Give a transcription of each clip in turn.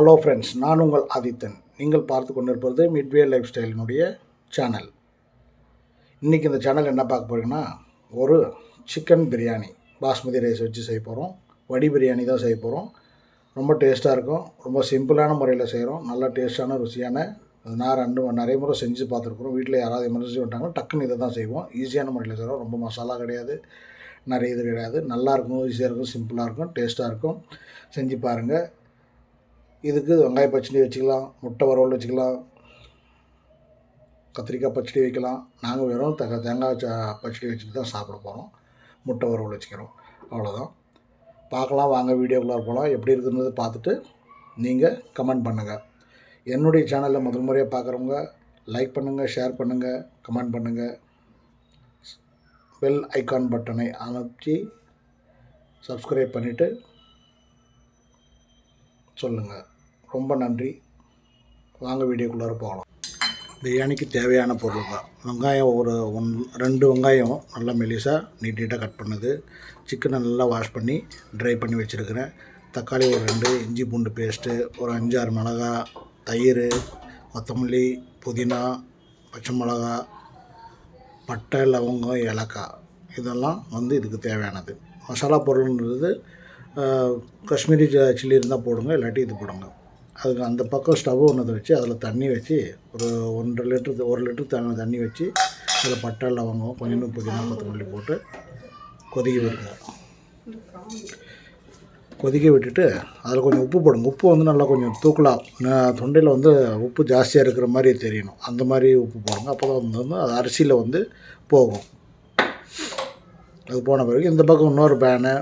Hello friends நான் உங்கள் ஆதித்தன். நீங்கள் பார்த்து கொண்டிருப்பது மிட்வே லைஃப் ஸ்டைலினுடைய சேனல் இன்றைக்கி இந்த சேனல் என்ன பார்க்க போகிறீங்கன்னா ஒரு சிக்கன் பிரியாணி பாஸ்மதி ரைஸ் வச்சு செய்ய போகிறோம் வடி பிரியாணி தான் செய்ய போகிறோம் ரொம்ப டேஸ்ட்டாக இருக்கும். ரொம்ப சிம்பிளான முறையில் செய்கிறோம் நல்ல டேஸ்ட்டான ருசியான அது நான் ரெண்டு நிறைய முறை செஞ்சு பார்த்துருக்குறோம். வீட்டில் யாராவது எமர்ஜென்சி வந்துட்டாங்கன்னா டக்குன்னு இதை தான் செய்வோம். ஈஸியான முறையில் செய்கிறோம் ரொம்ப மசாலா கிடையாது. நிறைய இது கிடையாது. நல்லா இருக்கும். ஈஸியாக இருக்கும். சிம்பிளாக இருக்கும். டேஸ்ட்டாக இருக்கும். செஞ்சு பாருங்கள் இதுக்கு வெங்காய பச்சடி வச்சுக்கலாம் முட்டை வறுவல் வச்சுக்கலாம் கத்திரிக்காய் பச்சடி வைக்கலாம். நாங்கள் வெறும் தக தேங்காய் பச்சடி வச்சுட்டு தான் சாப்பிட போகிறோம் முட்டை வறுவல் வச்சுக்கிறோம். அவ்வளோதான் பார்க்கலாம் வாங்க வீடியோக்குள்ளே போகலாம் எப்படி இருக்குன்றது பார்த்துட்டு நீங்கள் கமெண்ட் பண்ணுங்கள் என்னுடைய சேனலில் முதல் முறையாக பார்க்குறவங்க லைக் பண்ணுங்கள் ஷேர் பண்ணுங்கள் கமெண்ட் பண்ணுங்கள் பெல் ஐகான் பட்டனை அமைச்சி சப்ஸ்கிரைப் பண்ணிவிட்டு சொல்லுங்கள் ரொம்ப நன்றி. வாங்க வீடியோக்குள்ளார போகலாம். பிரியாணிக்கு தேவையான பொருள் தான். வெங்காயம் ஒரு ஒன் ரெண்டு வெங்காயம் நல்லா மெலிசாக நீட் நீட்டாக கட் பண்ணுது. சிக்கனை நல்லா வாஷ் பண்ணி ட்ரை பண்ணி வச்சுருக்கிறேன். தக்காளி ஒரு ரெண்டு இஞ்சி பூண்டு பேஸ்ட்டு ஒரு அஞ்சாறு மிளகா தயிர் கொத்தமல்லி புதினா பச்சை மிளகா பட்டை லவங்கம் ஏலக்காய். இதெல்லாம் வந்து இதுக்கு தேவையானது. மசாலா பொருள்ன்றது காஷ்மீரி சில்லி இருந்தால் போடுங்க இல்லாட்டி இது போடுங்க. அதுக்கு அந்த பக்கம் ஸ்டவ் ஒன்று வச்சு அதில் தண்ணி வச்சு ஒரு ஒன்றரை லிட்டர் ஒரு லிட்டர் தண்ணி தண்ணி வச்சு அதில் பட்டை லவங்கம் கொஞ்சம் புதினா கொத்தமல்லி போட்டு கொதிக்க விடுங்க. கொதிக்க விட்டுட்டு அதில் கொஞ்சம் உப்பு போடுங்க. உப்பு வந்து நல்லா கொஞ்சம் தூக்கலாம் தொண்டையில் வந்து உப்பு ஜாஸ்தியாக இருக்கிற மாதிரி தெரியணும். அந்த மாதிரி உப்பு போடுங்க. அப்போ தான் வந்து அது அரிசியில் வந்து போகும். அது போன பிறகு இந்த பக்கம் இன்னொரு பேனு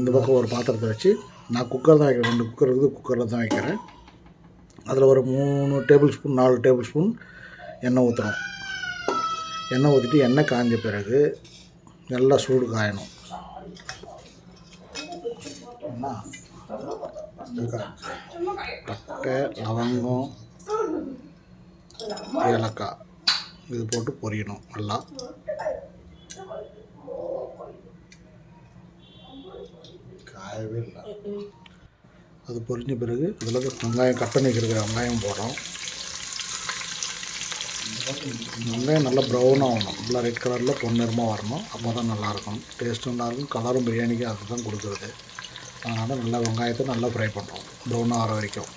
இந்த பக்கம் ஒரு பாத்திரத்தை வச்சு நான் குக்கர் தான் வைக்கிறேன். ரெண்டு குக்கர் இருக்குது. குக்கரில் தான் வைக்கிறேன். அதில் ஒரு மூணு டேபிள் ஸ்பூன் நாலு டேபிள் ஸ்பூன் எண்ணெய் ஊற்றுறோம் எண்ணெய் ஊற்றிட்டு எண்ணெய் காய்ஞ்ச பிறகு நல்லா சூடு காயணும். பட்டை லவங்கம் ஏலக்காய். இது போட்டு பொரியணும் நல்லா. காயவே இல்லை. அது பொரிஞ்ச பிறகு இதில் வெங்காயம் கட் பண்ணி வெங்காயம் போடுறோம். வெங்காயம் நல்லா ப்ரௌன் ஆகணும். நல்லா ரெட் கலரில் பொன்னிறமாக வரணும். அப்போ தான் நல்லாயிருக்கும் டேஸ்ட்டும் நல்லாயிருக்கும் கலரும் பிரியாணிக்கு அது தான் கொடுக்குறது. அதனால் நல்லா வெங்காயத்தை நல்லா ஃப்ரை பண்ணுறோம் ப்ரௌனாக ஆகிற வரைக்கும்.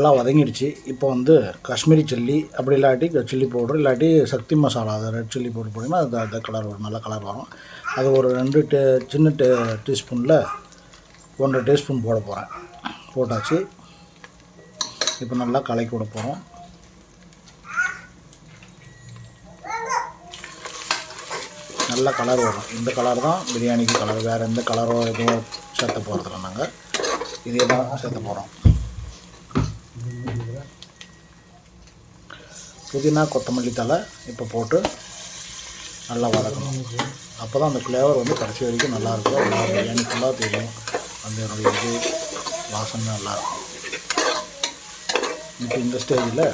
நல்லா வதங்கிடுச்சு. இப்போ வந்து காஷ்மீரி சில்லி அப்படி இல்லாட்டி சில்லி பவுடர் இல்லாட்டி சக்தி மசாலா அது ரெட் சில்லி பவுடர் போட்டிங்கன்னா அது அந்த கலர் வரும் நல்ல கலர் வரும். அது ஒரு ரெண்டு டே சின்ன டே டீஸ்பூனில் ஒன்றரை டீஸ்பூன் போட போகிறேன் போட்டாச்சு. இப்போ நல்லா கலக்கி விட போகிறோம் நல்ல கலர் வரும். இந்த கலர் தான் பிரியாணிக்கு கலர் வேறு எந்த கலரோ எதுவும் சேர்த்த போகிறதில்ல நாங்கள் இதே தான் சேர்த்த போகிறோம் புதினா கொத்தமல்லி தழை இப்போ போட்டு நல்லா வதக்கணும். அப்போ தான் அந்த ஃப்ளேவர் வந்து கடைசி வரைக்கும் நல்லாயிருக்கும் நல்லா பிரியாணி ஃபுல்லாக தெரியும். அந்த என்னுடைய இது வாசனை நல்லாயிருக்கும் இப்போ இந்த ஸ்டேஜில்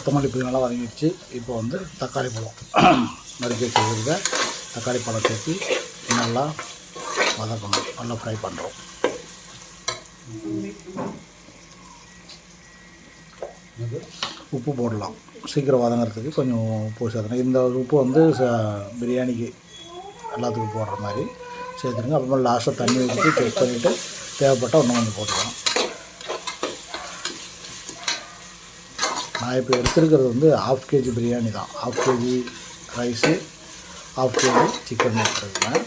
கொத்தமல்லி புதினாலாம் வதங்கிடுச்சு இப்போ வந்து தக்காளி பழம் நறுக்கி வச்சுருக்க தக்காளி பழம் சேர்த்து நல்லா வதக்கணும். நல்லா ஃப்ரை பண்ணுறோம் உப்பு போடலாம். சீக்கிரம் வதங்கிறதுக்கு கொஞ்சம் உப்பு சேர்த்தணும் இந்த உப்பு வந்து ச பிரியாணிக்கு எல்லாத்துக்கும் போடுற மாதிரி சேர்த்துருங்க அப்புறமா லாஸ்ட்டாக தண்ணி ஊற்றி செக் பண்ணிவிட்டு தேவைப்பட்டால் ஒன்று கொஞ்சம் போட்டுக்கலாம். நான் இப்போ எடுத்துருக்கிறது வந்து ஆஃப் கேஜி பிரியாணி தான். Half KG rice half KG chicken எடுத்துருக்கேன்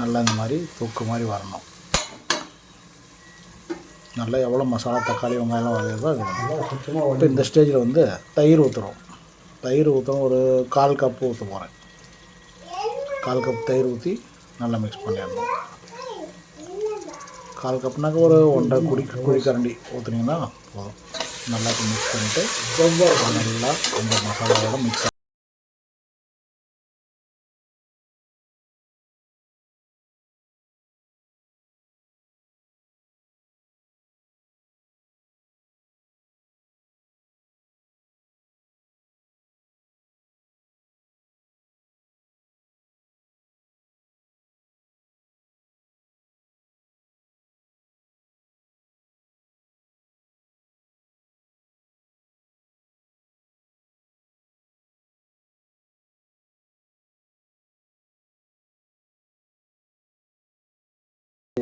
நல்லா இந்த மாதிரி தொக்கு மாதிரி வரணும். நல்லா எவ்வளோ மசாலா தக்காளி வெங்காயம் வதக்குதோ அது வேணும். இப்போ இந்த ஸ்டேஜில் வந்து தயிர் ஊற்றுறோம் தயிர் ஊற்றுறோம் ஒரு கால் கப்பு ஊற்ற போகிறேன் கால் கப் தயிர் ஊற்றி நல்லா மிக்ஸ் பண்ணிடணும். கால் கப்னாக்க ஒரு ஒன்றரை குடி குழிக்கரண்டி ஊற்றுனீங்கன்னா போதும். நல்லா மிக்ஸ் பண்ணிவிட்டு நல்லா அந்த மசாலாவோட மிக்ஸ்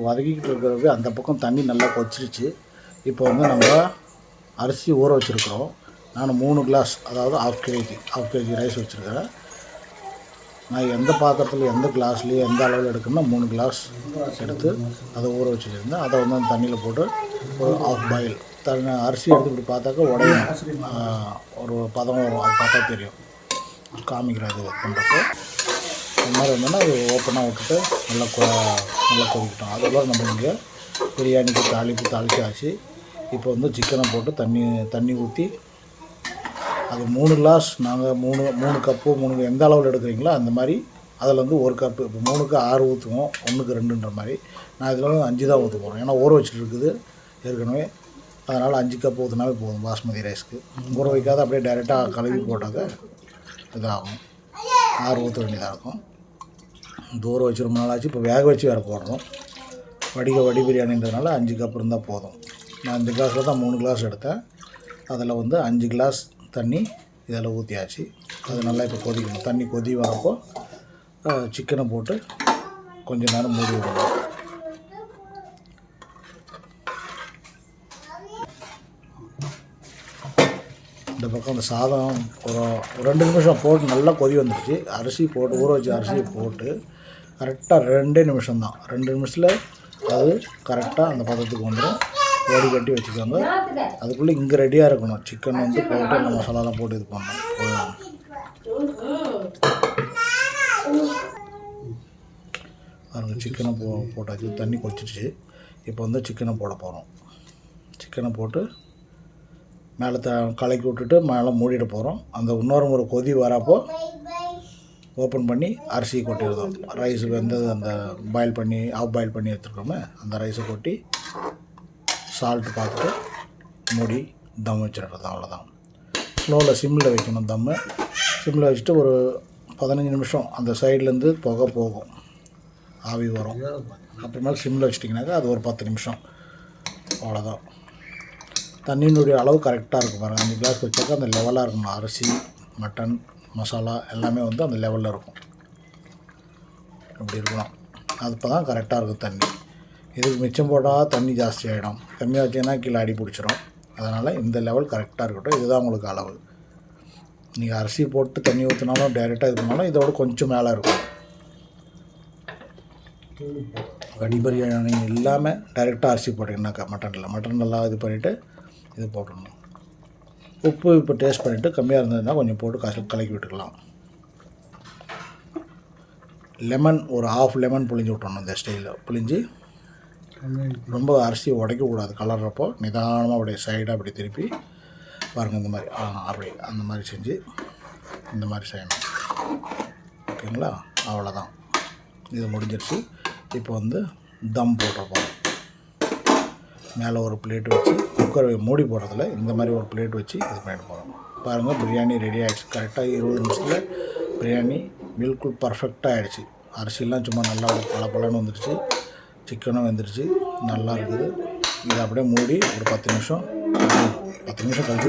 வதக்கிக்கிட்டு இருக்கிறது அந்த பக்கம் தண்ணி நல்லா கொச்சிருச்சு இப்போ வந்து நம்ம அரிசி ஊற வச்சுருக்குறோம். நான் மூணு கிளாஸ் அதாவது half KG half KG rice வச்சுருக்கிறேன். நான் எந்த பாத்திரத்தில் எந்த கிளாஸ்லேயும் எந்த அளவில் எடுக்கணும்னா மூணு கிளாஸ் எடுத்து அதை ஊற வச்சுருந்தேன். அதை வந்து அந்த தண்ணியில் போட்டு ஒரு ஆஃப் பாயில் தண்ணி அரிசி எடுத்து இப்படி பார்த்தாக்கா உடையும். ஒரு பதம் வரும் அது பார்த்தா தெரியும். காமிக்கிறேன் அது பண்ணுறப்போ இந்த மாதிரி இருந்தோன்னா அது ஓப்பனாக விட்டுட்டு நல்லா கொ நல்லா கொதிக்கிட்டோம். அதுக்கப்புறம் நம்ம இங்கே பிரியாணிக்கு தாளிப்பு தாளிச்சாச்சு இப்போ வந்து சிக்கனை போட்டு தண்ணி தண்ணி ஊற்றி அது மூணு கிளாஸ் நாங்கள் மூணு மூணு கப்பு மூணு எந்த அளவில் எடுக்கிறீங்களோ அந்த மாதிரி அதில் வந்து ஒரு கப்பு இப்போ மூணுக்கு ஆறு ஊற்றுவோம் ஒன்றுக்கு ரெண்டுன்ற மாதிரி. நான் இதில் வந்து அஞ்சு தான் ஊற்ற போகிறேன் ஏன்னா ஊற வச்சுட்டு இருக்குது ஏற்கனவே. அதனால் அஞ்சு கப் ஊற்றினாவே போதும் பாஸ்மதி ரைஸ்க்கு ஊற வைக்காத அப்படியே டைரெக்டாக கழுவி போட்டாக்க இதாகும். ஆறு ஊற்ற வேண்டியதாக இருக்கும். தூர வச்சு ரொம்ப நாள் ஆச்சு இப்போ வேக வச்சு வேறு போடுறோம். வடிக வடி பிரியாணின்றதுனால அஞ்சு கப் இருந்தால் போதும். நான் இந்த கிளாஸில் தான் மூணு கிளாஸ் எடுத்தேன். அதில் வந்து அஞ்சு கிளாஸ் தண்ணி இதில் ஊற்றியாச்சு அது நல்லா இப்போ கொதிக்கணும். தண்ணி கொதி வரப்போ சிக்கனை போட்டு கொஞ்ச நேரம் மூடி விடணும். இந்த பக்கம் அந்த சாதம் ஒரு ரெண்டு நிமிஷம் போட்டு நல்லா கொதி வந்துடுச்சு அரிசி போட்டு ஊற வச்சு அரிசியை போட்டு கரெக்டாக ரெண்டே நிமிஷம் தான். ரெண்டு நிமிஷத்தில் அது கரெக்டாக அந்த பதத்துக்கு வந்துடும் ஓடி கட்டி வச்சுக்கோங்க. அதுக்குள்ளே இங்கே ரெடியாக இருக்கணும். சிக்கன் வந்து போட்டு அந்த மசாலாலாம் போட்டு இது பண்ணணும். போதும். பாருங்க சிக்கனை போ போட்டாச்சு. தண்ணி கொச்சிடுச்சு இப்போ வந்து சிக்கனை போட போகிறோம் சிக்கனை போட்டு மேலே த கலக்கி விட்டுட்டு மேலே மூடிட போகிறோம் அந்த இன்னொரு ஒரு கொதி வரப்போ ஓப்பன் பண்ணி அரிசி கொட்டிடுறோம். ரைஸ் வெந்தது அந்த பாயில் பண்ணி ஆஃப் பாயில் பண்ணி எடுத்துருக்கோமே அந்த ரைஸை கொட்டி சால்ட்டு பார்த்துட்டு மூடி தம் வச்சிடுறது அவ்வளோதான் ஸ்லோவில் சிம்மில் வைக்கணும் தம்மு. சிம்மில் வச்சுட்டு ஒரு பதினஞ்சு நிமிஷம் அந்த சைட்லேருந்து புகை போகும். ஆவி வரும். அப்புறமேல சிம்மில் வச்சிட்டிங்கனாக்கா அது ஒரு பத்து நிமிஷம். அவ்வளோதான் தண்ணியினுடைய அளவு கரெக்டாக இருக்கும் பாருங்கள் அஞ்சு கிளாஸ் வச்சாக்கா அந்த லெவலாக இருக்கணும். அரிசி மட்டன் மசாலா எல்லாமே வந்து அந்த லெவலில் இருக்கும். இப்படி இருக்கணும் அது இப்போ தான் கரெக்டாக இருக்கும் தண்ணி. இதுக்கு மிச்சம் போட்டால் தண்ணி ஜாஸ்தி ஆகிடும் கம்மியாக வச்சிங்கன்னா கீழே அடி பிடிச்சிரும். அதனால் இந்த லெவல் கரெக்டாக இருக்கட்டும். இதுதான் உங்களுக்கு அளவு. நீங்கள் அரிசி போட்டு தண்ணி ஊற்றினாலும் டைரெக்டாக இது பண்ணாலும் இதோட கொஞ்சம் மேலே இருக்கும். கடி பிரியாணி இல்லாமல் டைரெக்டாக அரிசி போட்டிங்கனாக்கா மட்டனில் மட்டன் நல்லா இது பண்ணிவிட்டு இது போட்டுடணும். உப்பு இப்போ டேஸ்ட் பண்ணிவிட்டு கம்மியாக இருந்ததுன்னா கொஞ்சம் போட்டு கச கலக்கி விட்டுக்கலாம். லெமன் ஒரு ஆஃப் லெமன் புளிஞ்சு விட்டணும் இந்த ஸ்டைலில் புளிஞ்சு ரொம்ப அரிசி உடைக்கக்கூடாது கலர்றப்போ. நிதானமாக அப்படியே சைடாக அப்படி திருப்பி பாருங்கள் இந்த மாதிரி. ஆ அப்படி அந்த மாதிரி செஞ்சு இந்த மாதிரி செய்யணும். ஓகேங்களா? அவ்வளோதான் இது முடிஞ்சிருச்சு. இப்போ வந்து தம் போட்டிருப்போம் மேலே ஒரு பிளேட் வச்சு குக்கரை மூடி போடுறதில் இந்த மாதிரி ஒரு பிளேட் வச்சு இது பண்ணிட்டு போகிறோம் பாருங்கள் பிரியாணி ரெடி ஆகிடுச்சு கரெக்டாக இருபது நிமிஷத்தில் பிரியாணி பில்குல் பர்ஃபெக்டாக ஆகிடுச்சு அரிசிலாம் சும்மா நல்லா பல பழன்னு வந்துடுச்சு சிக்கனும் வந்துடுச்சு நல்லா இருக்குது. இதை அப்படியே மூடி ஒரு பத்து நிமிஷம் பத்து நிமிஷம் கழிச்சு